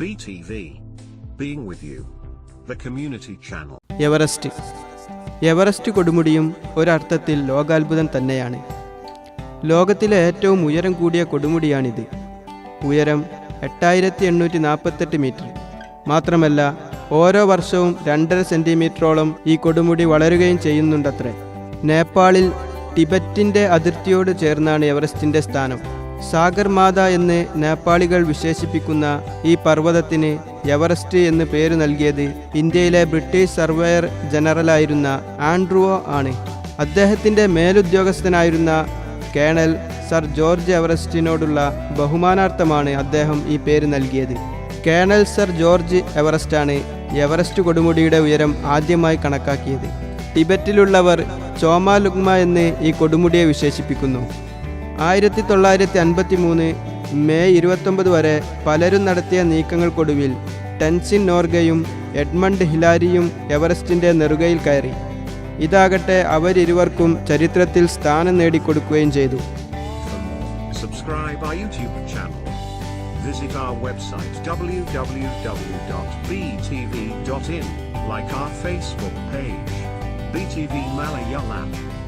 BTV. Being with you. The community channel. Everest Everest കൊടുമുടിയും ഒരർത്ഥത്തിൽ ലോകാത്ഭുതം തന്നെയാണ് ലോകത്തിലെ ഏറ്റവും ഉയരം കൂടിയ കൊടുമുടിയാണിത് ഉയരം എട്ടായിരത്തി എണ്ണൂറ്റി നാൽപ്പത്തെട്ട് മീറ്റർ മാത്രമല്ല ഓരോ വർഷവും രണ്ടര സെന്റിമീറ്ററോളം ഈ കൊടുമുടി വളരുകയും ചെയ്യുന്നുണ്ടത്രേ നേപ്പാളിൽ ടിബറ്റിന്റെ അതിർത്തിയോട് ചേർന്നാണ് എവറസ്റ്റിന്റെ സ്ഥാനം സാഗർ മാത എന്ന് നേപ്പാളികൾ വിശേഷിപ്പിക്കുന്ന ഈ പർവതത്തിന് എവറസ്റ്റ് എന്ന് പേര് നൽകിയത് ഇന്ത്യയിലെ ബ്രിട്ടീഷ് സർവേയർ ജനറലായിരുന്ന ആൻഡ്രുവോ ആണ്. അദ്ദേഹത്തിന്റെ മേലുദ്യോഗസ്ഥനായിരുന്ന കേണൽ സർ ജോർജ് എവറസ്റ്റിനോടുള്ള ബഹുമാനാർത്ഥമാണ് അദ്ദേഹം ഈ പേര് നൽകിയത്. കേണൽ സർ ജോർജ് എവറസ്റ്റാണ് എവറസ്റ്റ് കൊടുമുടിയുടെ ഉയരം ആദ്യമായി കണക്കാക്കിയത്. ടിബറ്റിലുള്ളവർ ചോമാലുഗ്മ എന്ന് ഈ കൊടുമുടിയെ വിശേഷിപ്പിക്കുന്നു. ആയിരത്തി തൊള്ളായിരത്തി അൻപത്തി മൂന്ന് മെയ് ഇരുപത്തൊമ്പത് വരെ പലരും നടത്തിയ നീക്കങ്ങൾക്കൊടുവിൽ ടെൻസിൻ നോർഗയും എഡ്മണ്ട് ഹിലാരിയും എവറസ്റ്റിന്റെ നെറുകയിൽ കയറി ഇതാകട്ടെ അവരിരുവർക്കും ചരിത്രത്തിൽ സ്ഥാനം നേടിക്കൊടുക്കുകയും ചെയ്തു our YouTube channel. Visit our website. Like our Facebook page. BTV Malayalam.